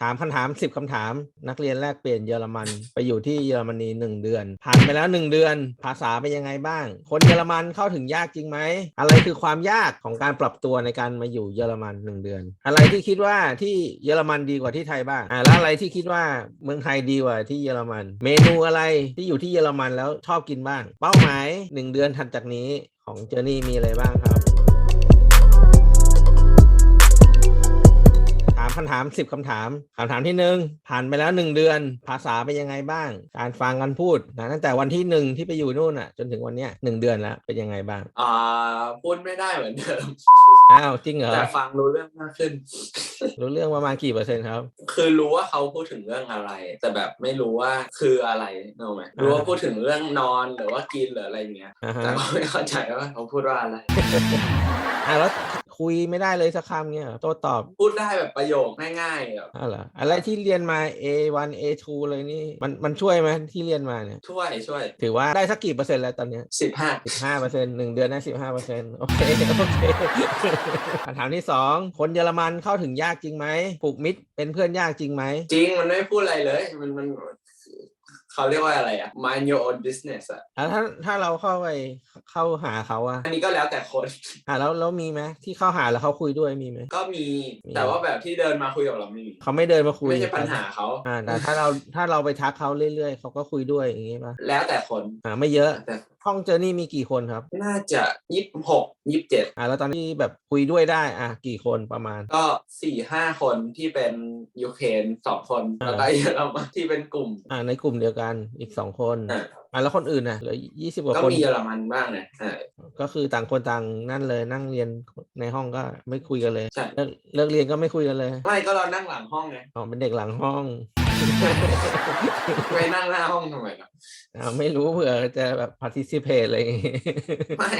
ถามคำถามสิบคำถาม นักเรียนแลกเปลี่ยนเยอรมัน ไปอยู่ที่เยอรมนีหนึ่งเดือน ผ่านไปแล้วหนึ่งเดือน ภาษาเป็นยังไงบ้าง คนเยอรมันเข้าถึงยากจริงไหม อะไรคือความยากของการปรับตัวในการมาอยู่เยอรมันหนึ่งเดือน อะไรที่คิดว่าที่เยอรมันดีกว่าที่ไทยบ้างอ่าแล้วอะไรที่คิดว่าเมืองไทยดีกว่าที่เยอรมัน เมนูอะไรที่อยู่ที่เยอรมันแล้วชอบกินบ้าง เป้าหมายหนึ่งเดือนถัดจากนี้ของเจอร์นี่มีอะไรบ้างครับ คำถามสิบคำถามคำถามที่หนึ่งผ่านไปแล้วหนึ่งเดือน ภาษาเป็นยังไงบ้าง การฟังกันพูดนะตั้งแต่วันที่หนึ่งที่ไปอยู่นู่นอะ จนถึงวันเนี้ยหนึ่งเดือนแล้วเป็นยังไงบ้างอ่าพูดไม่ได้เหมือนเดิม อ้าวจริงเหรอแต่ฟังรู้เรื่องมากขึ้น รู้เรื่องประมาณกี่เปอร์เซ็นต์ครับ คือรู้ว่าเขาพูดถึงเรื่องอะไร แต่แบบไม่รู้ว่าคืออะไรเนกอะไหมรู้ว่าพูดถึงเรื่องนอนหรือว่ากินหรืออะไรอย่างเงี้ย อ่าฮะ แต่ก็ไม่เข้าใจว่าเขาพูดว่าอะไร อ่าแล้ว คุยไม่ได้เลยสักคำเงี้ยเหรอโต้ตอบพูดได้แบบประโยคง่ายๆแบบอ้าวเหรออะไรที่เรียนมา A1 A2 เลยนี่มันมันช่วยไหมที่เรียนมาเนี่ยช่วยช่วย ถือว่าได้สักกี่เปอร์เซ็นต์แล้วตอนเนี้ยสิบห้าสิบห้าเปอร์เซ็นต์หนึ่งเดือนได้สิบห้าเปอร์เซ็นต์โอเคโอเคคำถามที่สองคนเยอรมันเข้าถึงยากจริงไหมผูกมิตรเป็นเพื่อนยากจริงไหมจริงมันไม่พูดอะไรเลย มันมัน เขาเรียกว่าอะไรอะ mind your own business อะแล้วถ้าถ้าเราเข้าไปเข้าหาเขาอะอันนี้ก็แล้วแต่คน อะแล้วแล้วมีไหมที่เข้าหาแล้วเขาคุยด้วยมีไหม ก็มีมี แต่ว่าแบบที่เดินมาคุยกับเราไม่มีเขาไม่เดินมาคุยไม่ใช่ปัญหาเขาอ่าแต่ถ้าเราถ้าเราไปทักเขาเรื่อยๆเขาก็คุยด้วยอย่างงี้ป่ะแล้วแต่คนอ่าไม่เยอะ แต่ ห้องเจอนี่มีกี่คนครับ น่าจะยี่สิบหกยี่สิบเจ็ดอ่าแล้วตอนที่แบบคุยด้วยได้อะกี่คนประมาณ ก็สี่ห้าคนที่เป็นยูเครนสองคนอ่าแล้วก็เยอรมันที่เป็นกลุ่มอ่าในกลุ่มเดียวกันอีกสองคน อ่า อ่าแล้วคนอื่นน่ะเหลือยี่สิบกว่าก็คนมีเยอรมันบ้างนะอ่าก็คือต่างคนต่างนั่นเลยนั่งเรียนในห้องก็ไม่คุยกันเลยใช่เลิกเลิกเรียนก็ไม่คุยกันเลยไม่ก็เรานั่งหลังห้องไงอ๋อเป็นเด็กหลังห้องไปนั่งหน้าห้องทำไมล่ะอ่าไม่รู้เผื่อจะแบบ participate อะไรอย่างงี้ไม่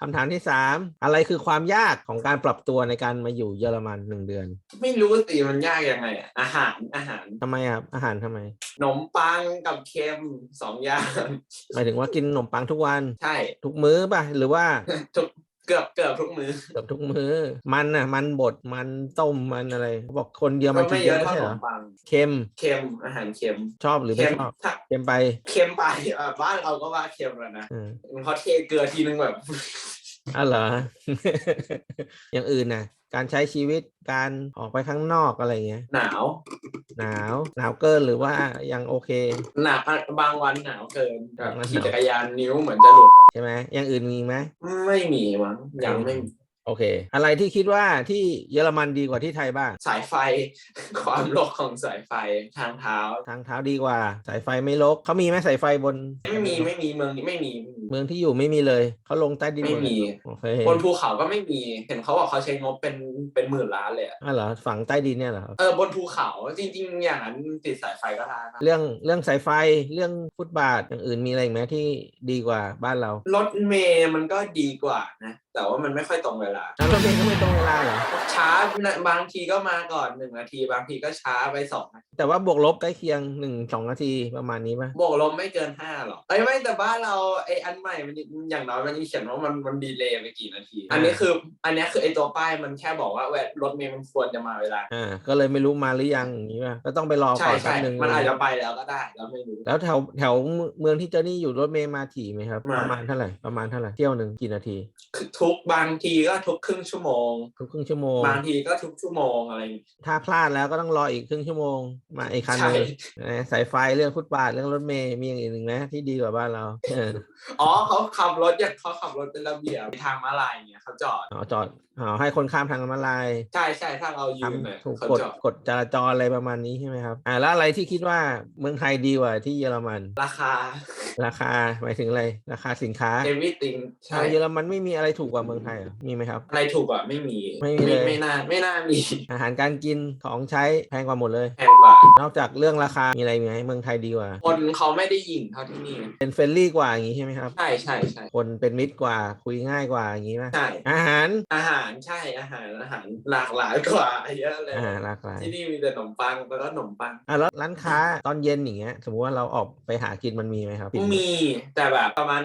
คำถามที่สามอะไรคือความยากของการปรับตัวในการมาอยู่เยอรมันหนึ่งเดือน ไม่รู้สิมันยากยังไงอะอาหารอาหารทำไมอะอาหารทำไมข นมปังกับเค็มสองอย่างหมายถึงว่ากินขนมปังทุกวัน ใช่ ทุกมื้อป่ะ หรือว่าทุกเกือบเกือบทุกมื้อเกือบทุกมื้อ มันอะ มันบดมันต้มมันอะไรเขาบอกคนเดียวก็มันกิไม่นเยเยอะอะไม่เท่าใช่ขเหรนอมปังเค็มเค็มอาหารเค็มชอบหรือไม่เค็มชอบถ้าเค็มไปเค็มไปอะบ้านเราก็ว่าเค็มแล้วนะอืมเขาเทเกลือทีนึงแบบอ๋อเหรออย่างอื่นน่ะ การใช้ชีวิตการออกไปข้างนอกอะไรเงี้ย หนาว หนาว หนาวเกินหรือว่ายังโอเค หนาวอะบางวันหนาวเกินแบบบางวันขี่หนาวจักรยานนิ้วเหมือนจะหลุด ใช่ไหมอย่างอื่นมีไหมไม่มีมั้งยังไม่มี โอเค อะไรที่คิดว่าที่เยอรมันดีกว่าที่ไทยบ้าง สายไฟ ความโลกของสายไฟทางเท้า ทางเท้าดีกว่า สายไฟไม่ลกเขามีไหมสายไฟบน ไม่มีไม่มีเมืองนี้ไม่มีไม่มีเมืองที่อยู่ไม่มีเลยเขาลงใต้ดินหไม่ดเลยมี โอเคบนภูเขาก็ไม่มี เห็นเขาบอกเขาใช้งบเป็นเป็นหมื่นล้านเลยอะอะเหรอฝังใต้ดินเนี่ยเหรอครับเออบนภูเขาจริง ๆ อย่างนั้นติดสายไฟก็ได้นะเรื่องเรื่องสายไฟเรื่องฟุตบาทอย่างอื่นมีอะไรอีกไหมที่ดีกว่าบ้านเรา รถเมย์มันก็ดีกว่านะแต่ว่ามันไม่ค่อยตรงเวลา แล้วรถเมล์ก็ไม่ตรงเวลาเหรอ ช้าบางทีก็มาก่อนหนึ่งนาที บางทีก็ช้าไปสองนาทีแต่ว่าบวกลบใกล้เคียงหนึ่งสองนาทีประมาณนี้ป่ะ บวกลมไม่เกินห้าหรอกเอ้ยไม่แต่บ้านเราไออันใหม่มันอย่างน้อยมันยังเขียนว่ามันมันดีเลย์ไปกี่นาที อันนี้คืออันนี้คือไอตัวป้ายมันแค่บอกว่าแวะรถเมย์มันควรจะมาเวลาอ่าก็เลยไม่รู้มาหรือยังอย่างนี้ป่ะก็ต้องไปรอใช่ก่อนแป๊ใช่บนึงมันอาจจะไปแล้วก็ได้เราไม่รู้ แล้วแถวแถวเมืองที่เจอนี่อยู่รถเมล์มาถี่ไหมครับ มา ประมาณเท่าไหร่ประมาณเท่าไหร่เที่ยวหนึ่งกี่นาที คือทุกบางทีก็ทุกครึ่งชั่วโมง ทุกครึ่งชั่วโมง บางทีก็ทุกชั่วโมงอะไรอย่างงี้ถ้าพลาดแล้วก็ต้องรออีกครึ่งชั่วโมง มาอีกคันหใช่นึงนะสายไฟเรื่องฟุตบาทเรื่องรถเมย์มีอย่างอื่นอีกไหมที่ดีกว่าบ้านเราเอออ๋อเขาขับรถอย่างเขาขับรถเป็นระเบียบทางม้าลายอย่างเงี้ยเขาจอดอ๋อจอด อ๋อให้คนข้ามทางม้าลาย ใช่ใช่ถ้าเรายืนเนี่ยทำถูกเขากฎจอดกฎจราจรอะไรประมาณนี้ใช่ไหมครับอ่าแล้วอะไรที่คิดว่าเมืองไทยดีกว่าที่เยอรมัน ราคา ราคาหมายถึงอะไร ราคาสินค้า everything ใช่อ่าเยอรมันไม่มีอะไรถูกกว่าเมืองไทยเหรอมีไหมครับอะไรถูกอะไม่มีไม่มีเลยไม่น่าไม่น่ามีอาหารการกินของใช้แพงกว่าหมดเลยแพงกว่านอกจากเรื่องราคามีอะไรไหมเมืองไทยดีกว่า คนเขาไม่ได้ยิงเท่าที่นี่เป็นเฟรนลี่กว่าอย่างนี้ใช่ไหมครับใช่ใช่ใช่คนเป็นมิตรกว่าคุยง่ายกว่าอย่างนี้ไหมใช่อาหารอาหารใช่อาหารอาหารหลากหลายกว่าเยอะเลยอ่าหลากหลาย ที่นี่มีแต่ขนมปังแล้วก็ขนมปัง อะแล้วร้านค้าตอนเย็นอย่างเงี้ย สมมติว่าเราออกไปหากินมันมีไหมครับปิดหมมีแต่แบบประมาณ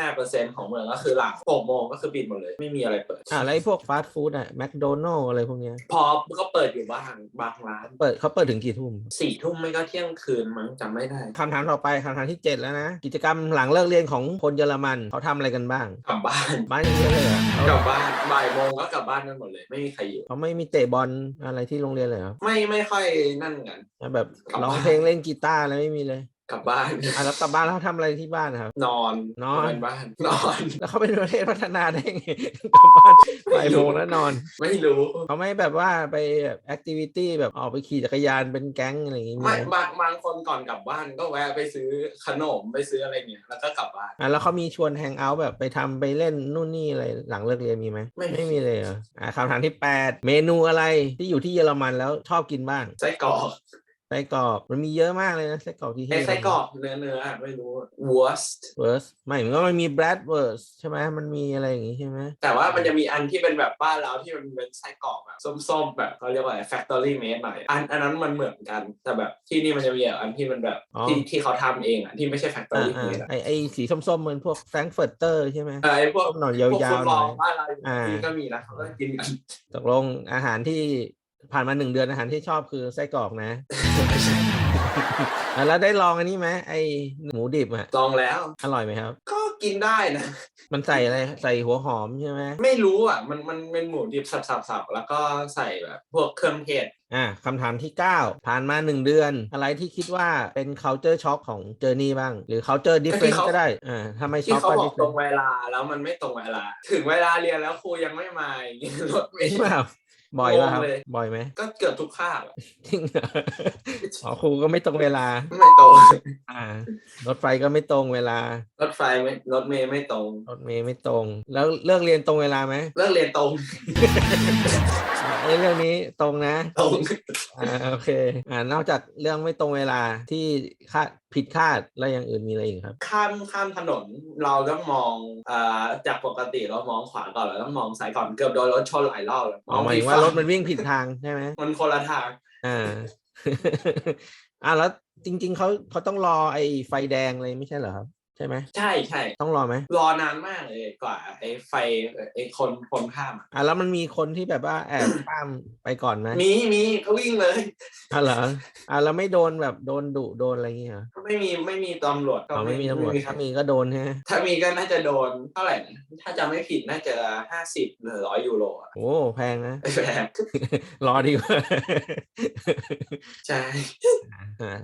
95%ของเมืองก็คือหลัง6โมงก็คือปิดหมดเลย ไม่มีอะไรเปิด อ่าแล้วไอ้พวกฟาสต์ฟู้ดอะแมคโดนัลอะไรพวกเนี้ยพอก็เปิดอยู่บ้างบางร้านเปิดเขาเปิดถึงกี่ทุ่มสี่ทุ่มไม่ก็เที่ยงคืนมั้งจำไม่ได้คำถามต่อไปคำถามที่เจ็ดแล้วนะ กิจกรรมหลังเลิกเรียนของคนเยอรมันเขาทำอะไรกันบ้างกลับบ้าน บ้านอย่างเดียวเลยเหรอเขากลับบ้านบ่ายโมงก็กลับบ้านกันหมดเลย ไม่มีใครอยู่เขาไม่มีเตะบอลอะไรที่โรงเรียนเลยเหรอไม่ไม่ค่อยนั่นกันแบบกลับบ้านร้องเพลงเล่นกีตาร์อะไรไม่มีเลย กลับบ้านอะแล้วกลับบ้านแล้วเขาทำอะไรที่บ้านนะครับ นอนนอนเป็นบ้าน นอน แล้วเขาเป็นประเทศพัฒนาได้ไงกลับบ้านบ่ายโมงแล้วนอน ไม่รู้ เขาไม่แบบว่าไปแบบแอคทิวิตี้แบบออกไปขี่จักรยานเป็นแก๊งอะไรอย่างงี้ไม่ไหมบางบางคนก่อนกลับบ้านก็แวะไปซื้อขนมไปซื้ออะไรเนี่ยแล้วก็กลับบ้าน อะแล้วเขามีชวนแฮงเอาท์แบบไปทำไปเล่นนู่นนี่อะไรหลังเลิกเรียนมีไหมไม่มี ไม่มีเลยเหรออะคำถามที่แปดเมนูอะไรที่อยู่ที่เยอรมันแล้วชอบกินบ้างไส้กรอก ไส้กรอกมันมีเยอะมากเลยนะไส้กรอกที่ไอ้ไส้กรอกเนื้อเนื้ออะไม่รู้ worst เวิร์สไม่เหมือนว่ามันมีแบรดเวิร์สใช่ไหมมันมีอะไรอย่างงี้ใช่ไหมแต่ว่ามันจะมีอันที่เป็นแบบบ้านเราที่มันเป็นไส้กรอกแบบส้มๆแบบเขาเรียกว่าอะไร factory made หน่อยอันอันนั้นมันเหมือนกันแต่แบบที่นี่มันจะมีอันที่มันแบบที่ที่เขาทำเองอะที่ไม่ใช่อ่า factory อ่า made อะ ไอไอสีส้มๆเหมือนพวกแฟรงก์เฟิร์เตอร์ใช่ไหมเออไอ้พวกส้มหน่อยพยาวกฟุตๆหบอน่อลยบ้านเราอยู่อ่าที่ก็มีนะเขาก็กินกัน ตกลงอาหารที่ ผ่านมาหนึ่งเดือนอาหารที่ชอบคือไส้กรอกนะอะแล้วได้ลองอันนี้ไหมไอหมูดิบอะลองแล้ว อร่อยไหมครับ ก็กินได้นะ มันใส่อะไรใส่หัวหอมใช่ไหมไม่รู้อะ มันมันเป็นหมูดิบสับๆๆแล้วก็ใส่แบบพวกเครื่องเทศอะคำถามที่ 9 ผ่านมา 1 เดือน อะไรที่คิดว่าเป็น culture shock ของเจอร์นี่บ้าง หรือ culture difference เขาก็ได้อ่าถ้าไม่ที่ช็อกเขาก็บอกตรง difference เวลาแล้วมันไม่ตรงเวลา ถึงเวลาเรียนแล้วครูยังไม่มาอย่างเงี้ยรถเมจริงล์เปล่า บ่อยป่ะครับงงเลยบ่อยไหม ก็เกือบทุกคาบอะจริงเหรออ๋อครูก็ไม่ตรงเวลา ไม่ตรง อ่า รถไฟก็ไม่ตรงเวลา รถไฟไม่รถเมล์ไม่ตรง รถเมย์ไม่ตรง แล้วเลิกเรียนตรงเวลาไหม เลิกเรียนตรง อะไอ้เรื่องนี้ตรงนะตรงอ่าโอเคอ่านอกจากเรื่องไม่ตรงเวลาที่คาดผิดคาดแล้วอย่างอื่นมีอะไรอีกครับ ข้ามข้ามถนนเราต้องมองอ่าจากปกติเรามองขวาก่อนเราต้องมองซ้ายก่อนเกือบโดนรถชนหลายรอบเลยอ๋อหมายถึงว่ารถมันวิ่งผิดทางใช่ไหมมันคนละทางอ่าอ่าแล้วจริง ๆเขาเขาต้องรอไอ้ไฟแดงเลยไม่ใช่เหรอครับ ใช่ไหมใช่ใช่ต้องรอไหมรอนานมากเลยกว่าไอ้ไฟไอ้คนคนข้ามอะอ่าแล้วมันมีคนที่แบบว่าแอบข้ามไปก่อนไหมมีมีเขาวิ่งเลยอ่าเหรออ่าแล้วไม่โดนแบบโดนดุโดนอะไรอย่างเงี้ยเหรอไม่มีไม่มีตำรวจก็อ๋อไม่มีตำรวจคถ้าบมีก็โดนใช่ไหมถ้ามีก็น่าจะโดนเท่าไหร่นะถ้าจำไม่ผิดน่าจะห้าสิบหรือร้อยยูโรอะโอ้แพงนะไอ้แพงรอดีกว่าใช่อ่า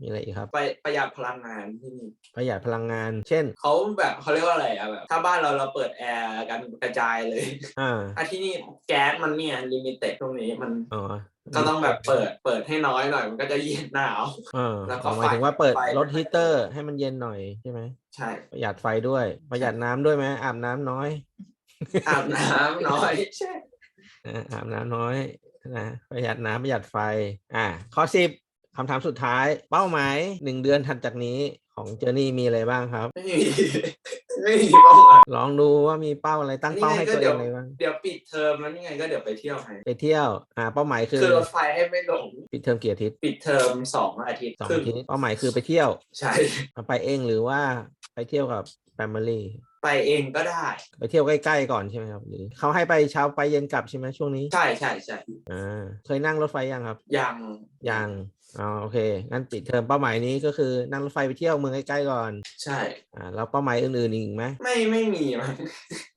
มีอะไรอีกครับ ไปประหยัดพลังงานที่นี่ประหยัดพลังงาน เช่น เขาแบบเขาเรียกว่าอะไรอะแบบถ้าบ้านเราเราเปิดแอร์กันกระจายเลยอ่าถ้าที่นี่แก๊สมันเนี่ยลิมิเต็ดตรงนี้มันอ๋อก็ต้องแบบเปิดเปิดให้น้อยหน่อยมันก็จะเย็นหนาวอ่าแล้วก็อ๋อหมายถึงว่าเปิดไฟลดฮีเตอร์ให้มันเย็นหน่อยใช่ไหมใช่ประหยัดไฟด้วย ประหยัดน้ำด้วยไหมอาบน้ำน้อย อาบน้ำน้อยใช่อ่าอาบน้ำน้อยนะประหยัดน้ำประหยัดไฟ อ่าข้อสิบ คำถามสุดท้าย เป้าหมายหนึ่งเดือนถัดจากนี้ของเจอร์นี่มีอะไรบ้างครับ ไม่มีไม่มีเป้าหมายลองดูว่ามีเป้าอะไรตั้งเป้าให้ตัวเองอะไรบ้างเดี๋ยวปิดเทอมแล้วนี่ไงก็เดี๋ยวไปเที่ยวไงไปเที่ยวอ่าเป้าหมายคือคือรถไฟให้ไม่หลงปิดเทอมกี่อาทิตย์ปิดเทอมสองอาทิตย์สองครึ่งอาทิตย์เป้าหมายคือไปเที่ยวใช่เอาไปเองหรือว่าไปเที่ยวกับแฟมิลี่ไปเองก็ได้ ไปเที่ยวใกล้ๆก่อนใช่ไหมครับหรือเขาให้ไปเช้าไปเย็นกลับใช่ไหมช่วงนี้ ใช่ใช่ใช่อ่าเคยนั่งรถไฟยังครับ ยังยัง อ๋อโอเค งั้นปิดเทอมเป้าหมายนี้ก็คือนั่งรถไฟไปเที่ยวเมืองใกล้ๆก่อน ใช่ อ่าแล้วเป้าหมายอื่นๆอีกไหมไม่ไม่มีมั้ง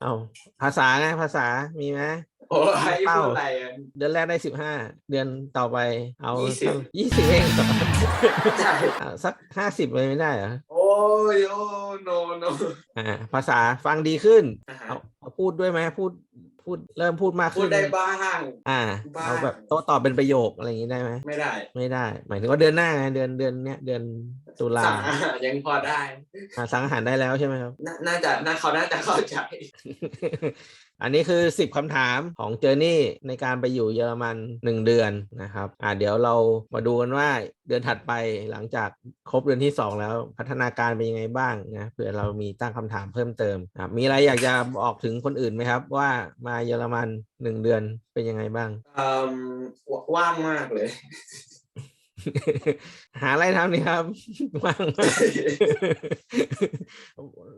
เอาภาษาไงภาษามีไหมโอ้ยเป้าพูดอะไรอะเดือนแรกได้สิบห้าเดือนต่อไปเอายี่สิบยี่สิบเองเหรอใช่อ่าสักห้าสิบเลยไม่ได้เหรอโอ้ยโอ้โนโนอ่าภาษาฟังดีขึ้นอ่าฮะเอาเอาพูดด้วยไหมพูด พูดเริ่มพูดมากพูขึ้ดนได้บ้าง อ่าบ้าง เอาแบบโต้ตอบเป็นประโยคอะไรอย่างนี้ได้ไหมไม่ได้ไม่ได้ หมายถึงว่าเดือนหน้าไงเดือนเดือนเนี้ยเดือนตุลาสั่งอาหารยังพอได้ อ่าสั่งอาหารได้แล้วใช่ไหมครับนาน่าจะน่าเขาน่าจะเข้าใจ อันนี้คือ 10คำถามของเจอร์นี่ในการไปอยู่เยอรมัน 1 เดือนนะครับอ่าเดี๋ยวเรามาดูกันว่าเดือนถัดไปหลังจากครบเดือนที่ 2 แล้วพัฒนาการเป็นยังไงบ้างนะเผื่อเรามีตั้งคำถามเพิ่มเติมอะมีอะไรอยากจะบอกถึงคนอื่นไหมครับ ว่ามาเยอรมัน 1 เดือนเป็นยังไงบ้าง ว่างมากเลย หาอะไรทำนี่ครับว่างไหม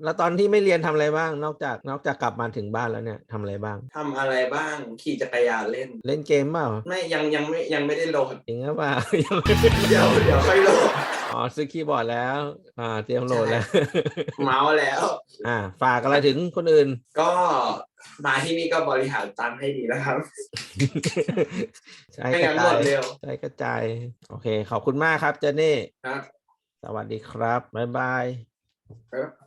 แล้วตอนที่ไม่เรียนทำอะไรบ้าง นอกจากนอกจากกลับมาถึงบ้านแล้วเนี่ยทำอะไรบ้าง ทำอะไรบ้าง ขี่จักรยานเล่น เล่นเกมเปล่าไม่ยังยังไม่ยังไม่ได้โหลดจริงหรือเปล่ายังไม่เดี๋ยวเดี๋ยวค่อยโหลดอ๋อซื้อคีย์บอร์ดแล้ว อ่า เตรียมโหลดแล้ว เมาส์แล้ว อ่า ฝากอะไรถึงคนอื่น ก็ มาที่นี่ก็บริหารตังค์ให้ดีนะครับ ใช้ไม่กระงั้นหมจาดยเร็วใช้กระจาย โอเค ขอบคุณมากครับเจนนี่ ครับสวัสดีครับ บ๊ายบาย ครับ